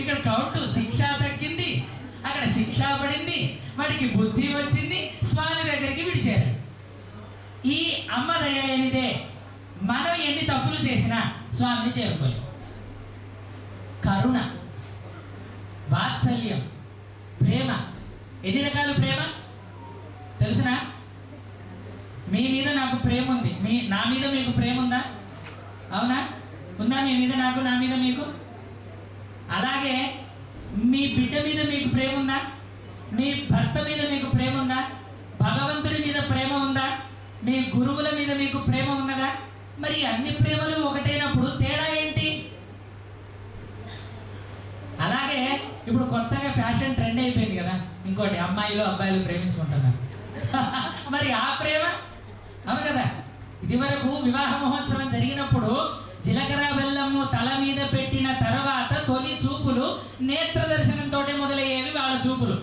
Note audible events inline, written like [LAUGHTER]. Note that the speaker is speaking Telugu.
ఇక్కడ కౌంటు శిక్ష తగ్గింది. అక్కడ శిక్ష పడింది. వాడికి బుద్ధి వచ్చింది. స్వామి దగ్గరికి విడిచారు. ఈ అమ్మ దయలేనిదే మనం ఎన్ని తప్పులు చేసినా స్వామిని చేరుకోలేం కరుణ వాత్సల్యం ప్రేమ. ఎన్ని రకాల ప్రేమ? తెలుసునా? మీ మీద నాకు ప్రేమ ఉంది. మీ నా మీద మీకు ప్రేమ ఉందా? అవునా? ఉందా మీ మీద నాకు నా మీద మీకు? అలాగే మీ బిడ్డ మీద మీకు ప్రేమ ఉందా? మీ భర్త మీద మీకు ప్రేమ ఉందా? భగవంతుడి మీద ప్రేమ ఉందా? మీ గురువుల మీద మీకు ప్రేమ ఉన్నదా? మరి అన్ని ప్రేమలు ఒకటైనప్పుడు తేడా ఏంటి? అలాగే ఇప్పుడు కొత్తగా ఫ్యాషన్ ట్రెండ్ అయిపోయింది కదా ఇంకోటి అమ్మాయిలు అబ్బాయిలు ప్రేమించుకుంటున్నారు. [LAUGHS] మరి ఆ ప్రేమ? అవును కదా? ఇది వరకు వివాహ మహోత్సవం జరిగినప్పుడు జీలకర్ర బెల్లము తల మీద పెట్టిన తర్వాత చూపులు నేత్ర దర్శనంతో మొదలయ్యేవి వాళ్ళ చూపులు.